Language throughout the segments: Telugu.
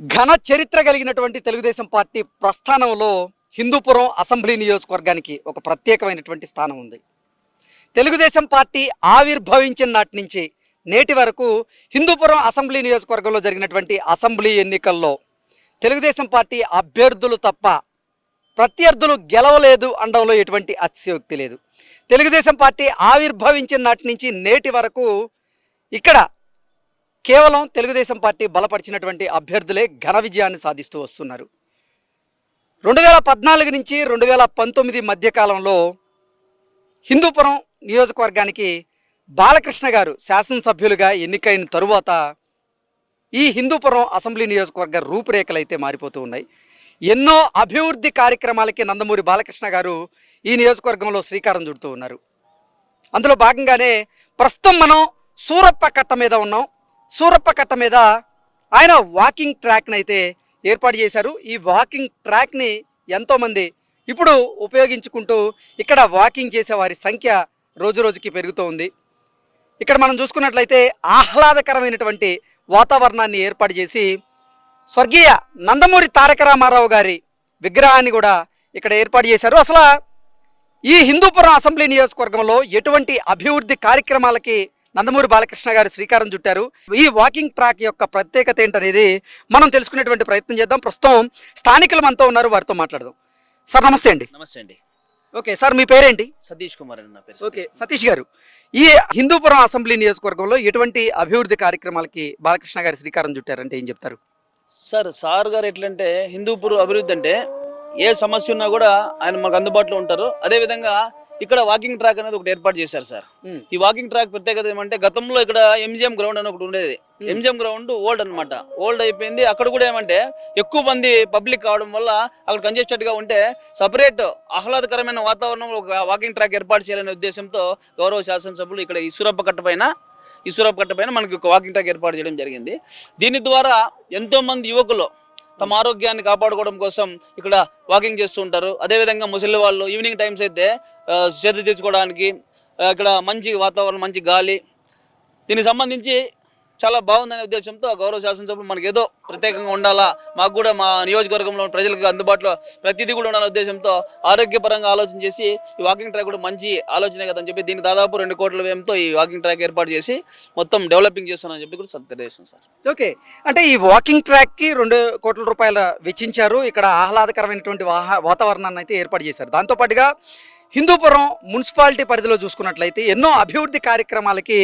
ఘన చరిత్ర కలిగినటువంటి తెలుగుదేశం పార్టీ ప్రస్థానంలో హిందూపురం అసెంబ్లీ నియోజకవర్గానికి ఒక ప్రత్యేకమైనటువంటి స్థానం ఉంది. తెలుగుదేశం పార్టీ ఆవిర్భవించిన నాటి నుంచి నేటి వరకు హిందూపురం అసెంబ్లీ నియోజకవర్గంలో జరిగినటువంటి అసెంబ్లీ ఎన్నికల్లో తెలుగుదేశం పార్టీ అభ్యర్థులు తప్ప ప్రత్యర్థులు గెలవలేదు అనడంలో ఎటువంటి అతిశయోక్తి లేదు. తెలుగుదేశం పార్టీ ఆవిర్భవించిన నాటి నుంచి నేటి వరకు ఇక్కడ కేవలం తెలుగుదేశం పార్టీ బలపరిచినటువంటి అభ్యర్థులే ఘన విజయాన్ని సాధిస్తూ వస్తున్నారు. రెండు వేల పద్నాలుగు నుంచి రెండు వేల పంతొమ్మిది మధ్యకాలంలో హిందూపురం నియోజకవర్గానికి బాలకృష్ణ గారు శాసనసభ్యులుగా ఎన్నికైన తరువాత ఈ హిందూపురం అసెంబ్లీ నియోజకవర్గ రూపురేఖలు అయితే మారిపోతూ ఉన్నాయి. ఎన్నో అభివృద్ధి కార్యక్రమాలకి నందమూరి బాలకృష్ణ గారు ఈ నియోజకవర్గంలో శ్రీకారం చుడుతూ ఉన్నారు. అందులో భాగంగానే ప్రస్తుతం మనం సూరప్ప కట్ట మీద ఉన్నాం. సూరప్ప కట్ట మీద ఆయన వాకింగ్ ట్రాక్ని అయితే ఏర్పాటు చేశారు. ఈ వాకింగ్ ట్రాక్ని ఎంతోమంది ఇప్పుడు ఉపయోగించుకుంటూ ఇక్కడ వాకింగ్ చేసే వారి సంఖ్య రోజు రోజుకి పెరుగుతూ ఉంది. ఇక్కడ మనం చూసుకున్నట్లయితే ఆహ్లాదకరమైనటువంటి వాతావరణాన్ని ఏర్పాటు చేసి స్వర్గీయ నందమూరి తారక రామారావు గారి విగ్రహాన్ని కూడా ఇక్కడ ఏర్పాటు చేశారు. అసలు ఈ హిందూపురం అసెంబ్లీ నియోజకవర్గంలో ఎటువంటి అభివృద్ధి కార్యక్రమాలకి నందమూరి బాలకృష్ణ గారు శ్రీకారం చుట్టారు. ఈ వాకింగ్ ట్రాక్ యొక్క ప్రత్యేకత ఏంటనేది మనం తెలుసుకునేటువంటి ప్రయత్నం చేద్దాం. ప్రస్తుతం స్థానికులు మనతో ఉన్నారు వారితో మాట్లాడదాం. సార్ నమస్తే అండి. నమస్తే అండి. ఓకే సార్ మీ పేరేంటి? సతీష్ కుమార్ అండి నా పేరు ఓకే సతీష్. గారు. ఈ హిందూపురం అసెంబ్లీ నియోజకవర్గంలో ఎటువంటి అభివృద్ధి కార్యక్రమాలకి బాలకృష్ణ గారు శ్రీకారం చుట్టారంటే ఏం చెప్తారు? సార్ సార్ గారు ఎట్లంటే హిందూపూర్ అభివృద్ధి అంటే ఏ సమస్య ఉన్నా కూడా ఆయన మాకు అందుబాటులో ఉంటారు. అదే విధంగా ఇక్కడ వాకింగ్ ట్రాక్ అనేది ఒకటి ఏర్పాటు చేశారు సార్. ఈ వాకింగ్ ట్రాక్ ప్రత్యేకత ఏమంటే గతంలో ఇక్కడ ఎంజిఎం గ్రౌండ్ అని ఒకటి ఉండేది. ఎంజిఎం గ్రౌండ్ ఓల్డ్ అన్నమాట. ఓల్డ్ అయిపోయింది. అక్కడ కూడా ఏమంటే ఎక్కువ మంది పబ్లిక్ కావడం వల్ల అక్కడ కంజెస్టెడ్గా ఉంటే సపరేట్ ఆహ్లాదకరమైన వాతావరణంలో ఒక వాకింగ్ ట్రాక్ ఏర్పాటు చేయాలనే ఉద్దేశంతో గౌరవ శాసనసభ్యులు ఇక్కడ ఈ సూరప్ప కట్ట పైన ఈ సూరప్ప కట్ట పైన మనకి ఒక వాకింగ్ ట్రాక్ ఏర్పాటు చేయడం జరిగింది. దీని ద్వారా ఎంతో మంది యువకులు తమ ఆరోగ్యాన్ని కాపాడుకోవడం కోసం ఇక్కడ వాకింగ్ చేస్తూ ఉంటారు. అదేవిధంగా ముసలి వాళ్ళు ఈవినింగ్ టైమ్స్ అయితే ఆ, తీర్చుకోవడానికి ఇక్కడ మంచి వాతావరణం మంచి గాలి. దీనికి సంబంధించి చాలా బాగుందనే ఉద్దేశంతో గౌరవ శాసనసభ్యులు మనకి ఏదో ప్రత్యేకంగా ఉండాలా? మాకు కూడా మా నియోజకవర్గంలో ప్రజలకు అందుబాటులో ప్రతిదీ కూడా ఉండాలనే ఉద్దేశంతో ఆరోగ్యపరంగా ఆలోచన చేసి ఈ వాకింగ్ ట్రాక్ కూడా మంచి ఆలోచనే కదని చెప్పి దీనికి దాదాపు రెండు కోట్ల వ్యయంతో ఈ వాకింగ్ ట్రాక్ ఏర్పాటు చేసి మొత్తం డెవలపింగ్ చేస్తానని చెప్పి కూడా తెలియజేస్తుంది సార్. ఓకే. అంటే ఈ వాకింగ్ ట్రాక్కి రెండు కోట్ల రూపాయలు వెచ్చించారు. ఇక్కడ ఆహ్లాదకరమైనటువంటి వాతావరణాన్ని అయితే ఏర్పాటు చేశారు. దాంతోపాటుగా హిందూపురం మున్సిపాలిటీ పరిధిలో చూసుకున్నట్లయితే ఎన్నో అభివృద్ధి కార్యక్రమాలకి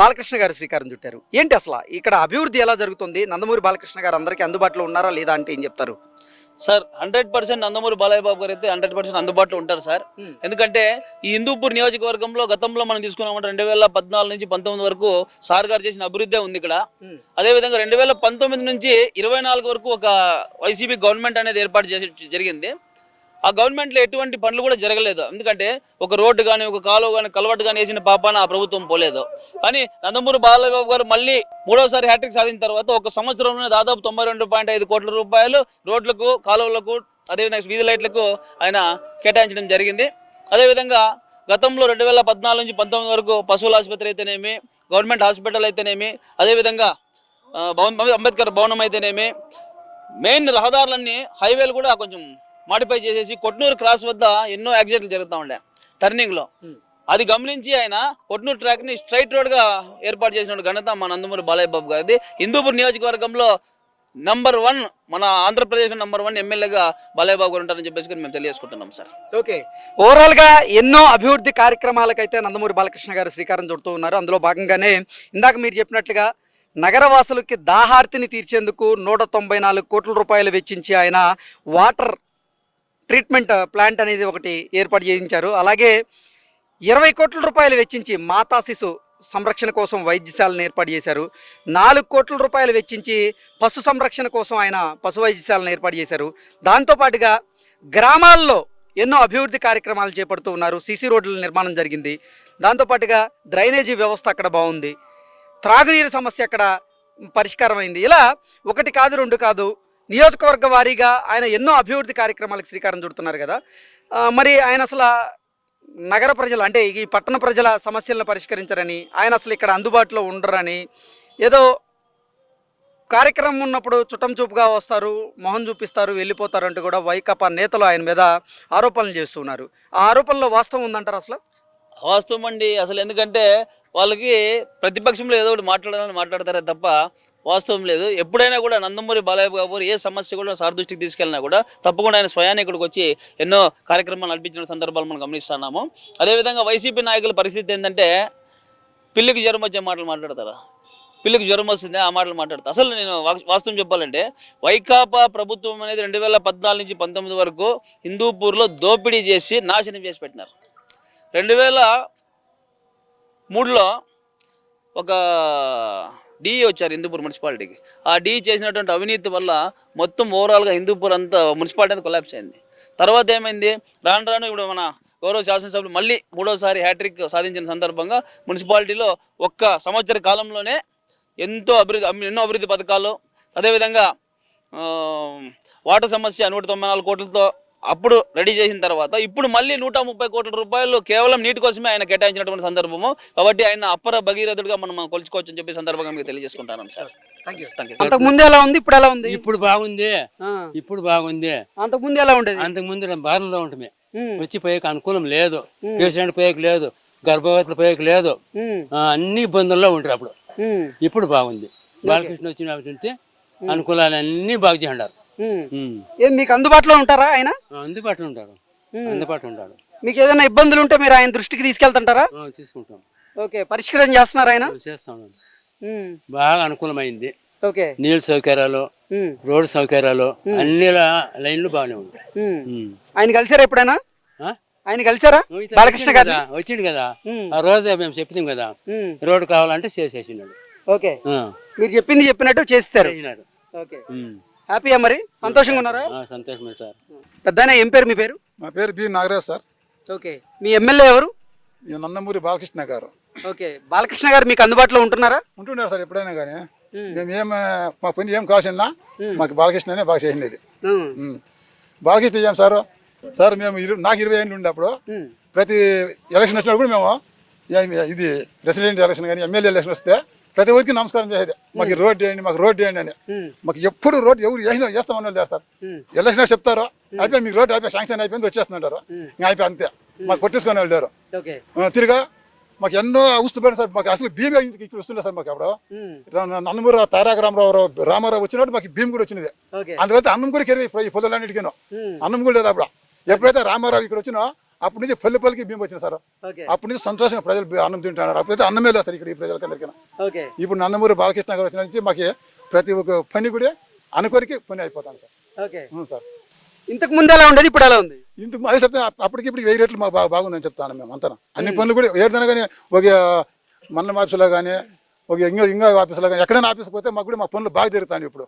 బాలకృష్ణ గారు శ్రీకారం చుట్టారు. ఏంటి అసలు? ఇక్కడ అభివృద్ధి ఎలా జరుగుతుంది? నందమూరి బాలకృష్ణ గారు అందరికీ అందుబాటులో ఉన్నారా లేదా అంటే ఏం చెప్తారు? Sir hundred percent Nandamuri Balayya Babu garu అయితే హండ్రెడ్ పర్సెంట్ అందుబాటులో ఉంటారు సార్. ఎందుకంటే ఈ హిందూపూర్ నియోజకవర్గంలో గతంలో మనం తీసుకున్నామంటే రెండు వేల పద్నాలుగు నుంచి పంతొమ్మిది వరకు సార్ గారు చేసిన అభివృద్ధి ఉంది ఇక్కడ. అదేవిధంగా రెండు వేల పంతొమ్మిది నుంచి ఇరవై నాలుగు వరకు ఒక వైసీపీ గవర్నమెంట్ అనేది ఏర్పాటు చేసి జరిగింది. ఆ గవర్నమెంట్లో ఎటువంటి పనులు కూడా జరగలేదు. ఎందుకంటే ఒక రోడ్డు కానీ ఒక కాలువ కానీ కలవట్టు కానీ వేసిన పాపాన ఆ ప్రభుత్వం పోలేదు. కానీ నందమూరి బాలబాబు గారు మళ్ళీ మూడోసారి హ్యాట్రిక్ సాధించిన తర్వాత ఒక సంవత్సరంలో దాదాపు తొంభై రెండు పాయింట్ ఐదు కోట్ల రూపాయలు రోడ్లకు కాలువలకు అదేవిధంగా వీధి లైట్లకు ఆయన కేటాయించడం జరిగింది. అదేవిధంగా గతంలో రెండు వేల పద్నాలుగు నుంచి పంతొమ్మిది వరకు పశువుల ఆసుపత్రి అయితేనేమి గవర్నమెంట్ హాస్పిటల్ అయితేనేమి అదేవిధంగా భవన్ అంబేద్కర్ భవనం అయితేనేమి మెయిన్ రహదారులన్నీ హైవేలు కూడా కొంచెం మాడిఫై చేసేసి కొట్నూరు క్రాస్ వద్ద ఎన్నో యాక్సిడెంట్లు జరుగుతూ ఉండే. టర్నింగ్లో. Hmm. అది గమనించి ఆయన కొట్నూరు ట్రాక్ని స్ట్రైట్ రోడ్గా ఏర్పాటు చేసిన ఘనత మన నందమూరి బాలయ్య బాబు గారిది. హిందూపూర్ నియోజకవర్గంలో నంబర్ వన్ మన ఆంధ్రప్రదేశ్ నంబర్ వన్ ఎమ్మెల్యేగా బాలయ్య బాబు గారు ఉంటారని చెప్పేసి మేము తెలియజేసుకుంటున్నాం సార్. ఓకే ఓవరాల్గా ఎన్నో అభివృద్ధి కార్యక్రమాలకైతే నందమూరి బాలకృష్ణ గారు శ్రీకారం చుడుతూ ఉన్నారు. అందులో భాగంగానే ఇందాక మీరు చెప్పినట్లుగా నగరవాసులకి దాహార్తిని తీర్చేందుకు నూట తొంభై నాలుగు కోట్ల రూపాయలు వెచ్చించి ఆయన వాటర్ ట్రీట్మెంట్ ప్లాంట్ అనేది ఒకటి ఏర్పాటు చేయించారు. అలాగే ఇరవై కోట్ల రూపాయలు వెచ్చించి మాతా శిశు సంరక్షణ కోసం వైద్యశాలను ఏర్పాటు చేశారు. నాలుగు కోట్ల రూపాయలు వెచ్చించి పశు సంరక్షణ కోసం ఆయన పశు వైద్యశాలను ఏర్పాటు చేశారు. దాంతోపాటుగా గ్రామాల్లో ఎన్నో అభివృద్ధి కార్యక్రమాలు చేపడుతూ ఉన్నారు. సీసీ రోడ్ల నిర్మాణం జరిగింది. దాంతోపాటుగా డ్రైనేజీ వ్యవస్థ అక్కడ బాగుంది. త్రాగునీరు సమస్య అక్కడ పరిష్కారమైంది. ఇలా ఒకటి కాదు రెండు కాదు నియోజకవర్గ వారీగా ఆయన ఎన్నో అభివృద్ధి కార్యక్రమాలకు శ్రీకారం చుడుతున్నారు కదా. మరి ఆయన అసలు నగర ప్రజలు అంటే ఈ పట్టణ ప్రజల సమస్యలను పరిష్కరించరని ఆయన అసలు ఇక్కడ అందుబాటులో ఉండరని ఏదో కార్యక్రమం ఉన్నప్పుడు చుట్టం చూపుగా వస్తారు మొహం చూపిస్తారు వెళ్ళిపోతారు అంటూ కూడా వైకాపా నేతలు ఆయన మీద ఆరోపణలు చేస్తున్నారు. ఆ ఆరోపణలో వాస్తవం ఉందంటారు అసలు? వాస్తవం అండి. అసలు ఎందుకంటే వాళ్ళకి ప్రతిపక్షంలో ఏదో ఒకటి మాట్లాడాలని మాట్లాడతారే తప్ప వాస్తవం లేదు. ఎప్పుడైనా కూడా నందమూరి బాలయ్య బాబు ఏ సమస్య కూడా సార్ దృష్టికి తీసుకెళ్ళినా కూడా తప్పకుండా ఆయన స్వయాన్ని ఇక్కడికి వచ్చి ఎన్నో కార్యక్రమాలు నడిపించిన సందర్భాలు మనం గమనిస్తున్నాము. అదేవిధంగా వైసీపీ నాయకుల పరిస్థితి ఏంటంటే పిల్లికి జ్వరం వచ్చే మాటలు మాట్లాడతారా? పిల్లికి జ్వరం వస్తుంది ఆ మాటలు మాట్లాడతా అసలు నేను వాస్తవం చెప్పాలంటే వైకాపా ప్రభుత్వం అనేది రెండు వేల పద్నాలుగు నుంచి పంతొమ్మిది వరకు హిందూపూర్లో దోపిడీ చేసి నాశనం చేసి పెట్టినారు. రెండు వేల మూడులో ఒక డీ వచ్చారు హిందూపూర్ మున్సిపాలిటీకి. ఆ డీ చేసినటువంటి అవినీతి వల్ల మొత్తం ఓవరాల్గా హిందూపూర్ అంతా మున్సిపాలిటీ అంతా కొలాప్స్ అయింది. తర్వాత ఏమైంది? రాను రాను ఇప్పుడు మన గౌరవ శాసనసభ్యులు మళ్ళీ మూడోసారి హ్యాట్రిక్ సాధించిన సందర్భంగా మున్సిపాలిటీలో ఒక్క సంవత్సర కాలంలోనే ఎంతో అభివృద్ధి ఎన్నో అభివృద్ధి పథకాలు అదేవిధంగా వాటర్ సమస్య నూట తొంభై నాలుగు కోట్లతో అప్పుడు రెడీ చేసిన తర్వాత ఇప్పుడు మళ్ళీ నూట ముప్పై కోట్ల రూపాయలు కేవలం నీటి కోసమే ఆయన కేటాయించినటువంటి సందర్భము. కాబట్టి ఆయన అప్పర భగీరథుడిగా మనం కొలుచుకోవచ్చు అని చెప్పి సందర్భంగా మీకు తెలియజేసుకుంటాను సార్. అంతకు ముందు ఎలా ఉంది? ఇప్పుడు ఎలా ఉంది? ఇప్పుడు బాగుంది. ఆ, ఇప్పుడు బాగుంది. అంతకు ముందు ఎలా ఉండేది? అంతకు ముందు బాధలో ఉంటుంది వచ్చి పోయేకి అనుకూలం లేదు. పేషెంట్ పోయేకి లేదు. గర్భవతులు పోయేకి లేదు. అన్ని ఇబ్బందుల్లో ఉంటారు అప్పుడు. ఇప్పుడు బాగుంది. బాలకృష్ణ వచ్చిన ఉంటే అనుకూలాలు అన్ని బాగు చేయండారు. ఏం మీకు అందుబాటులో ఉంటారా ఆయన? అందుబాటులో ఉంటారు. అందుబాటులో ఉంటాడు మీకు ఏదైనా ఇబ్బందులు ఉంటే మీరు ఆయన దృష్టికి తీసుకెళ్తుంటారా? తీసుకుంటాం. ఓకే పరిష్కారం చేస్తున్నారు ఆయన? ఆ, చేస్తాం. ఉమ్, బాగా అనుకూలమైంది. ఓకే. నీళ్ళ సౌకర్యాలు రోడ్డు సౌకర్యాలు అన్ని లైన్లు బాగానే ఉన్నాయి. ఆయన కలిసారా ఎప్పుడైనా? ఆయన కలిసారా? బాలకృష్ణ కదా, వచ్చిండు కదా. ఆ రోజు మేము చెప్తాం కదా రోడ్డు కావాలంటే చేసేసినాడు. ఓకే. మీరు చెప్పింది చెప్పినట్టు చేసినాడు. ఓకే. హ్యాపీయా మరి? సంతోషంగా ఉన్నారా? ఆ, సంతోషమే సార్. పెద్దాయన ఏం పేరు మీ పేరు? మా పేరు బి నాగరాజ్ సార్. ఓకే. మీ ఎమ్మెల్యే ఎవరు? ఈ నందమూరి బాలకృష్ణ గారు. ఓకే. బాలకృష్ణ గారు మీకు అందుబాటులో ఉంటున్నారా? ఉంటున్నారు సార్ ఎప్పుడైనా కానీ ఉమ్. మేము ఏం మా పని ఏం కావాల్సిందా మాకు బాలకృష్ణనే బాగా ఉమ్. బాలకృష్ణ ఏం సార్? సార్ మేము ఇరు నాకు ఇరవై ఏళ్ళు ఉండే అప్పుడు ప్రతి ఎలక్షన్ వచ్చినప్పుడు కూడా మేము ఇది రెసిడెంట్ ఎలక్షన్ కానీ ఎమ్మెల్యే ఎలక్షన్ వస్తే ప్రతి ఒక్కరికి నమస్కారం చేసేది. మాకు రోడ్ వేయండి మాకు రోడ్ వేయండి అని. మాకు ఎప్పుడు రోడ్ ఎవరు వేసినా వేస్తామని వాళ్ళు చేస్తారు. ఎలక్షన్ చెప్తారు అయిపోయి మీకు రోడ్ అయిపోయి శాంక్షన్ అయిపోయింది వచ్చేస్తుంటారు ఇంకా అయిపోయి అంతే. మాకు కొట్టేసుకొని వెళ్ళారు. తిరిగా మాకు ఎన్నో ఊస్తుపోయిన సార్ మాకు అసలు భీమే ఇక్కడ వస్తుండే సార్ మాకు అప్పుడు నందమూరి తారక రామారావు రామారావు వచ్చినప్పుడు మాకు భీమ్ కూడా వచ్చినది. అందువల్ల అన్నం కూడా కెరిగి ఉమ్, అన్నం కూడా లేదు అప్పుడు. ఎప్పుడైతే రామారావు ఇక్కడ వచ్చినా అప్పటి నుంచి పల్లె పల్లికి భీమ్ వచ్చింది సార్. అప్పటి నుంచి సంతోషంగా ప్రజలు అన్నం తింటున్నారు. అప్పుడైతే అన్నమే లేదు సార్ ఇక్కడ ఈ ప్రజలకందరికీ ఇప్పుడు నందమూరి బాలకృష్ణ గారు వచ్చిన నుంచి మాకు ప్రతి ఒక్క పని కూడా అనుకోరికి పని అయిపోతాను సార్. సార్. ఇంతకు ముందు ఎలా ఉండేది? ఇప్పుడు ఎలా ఉంది? ఇంటికి అదే చెప్తే అప్పటికి ఇప్పుడు వెయ్యి రేట్లు మాకు బాగా బాగుందని చెప్తాను మేము అంతా. అన్ని పనులు కూడా ఏదైనా కానీ ఒక మండలం ఆఫీసులో కానీ ఒక ఇంకో ఇంకో ఆఫీసులో కానీ ఎక్కడైనా ఆఫీస్కి పోతే మాకు కూడా మా పనులు బాగా జరుగుతాయి ఇప్పుడు.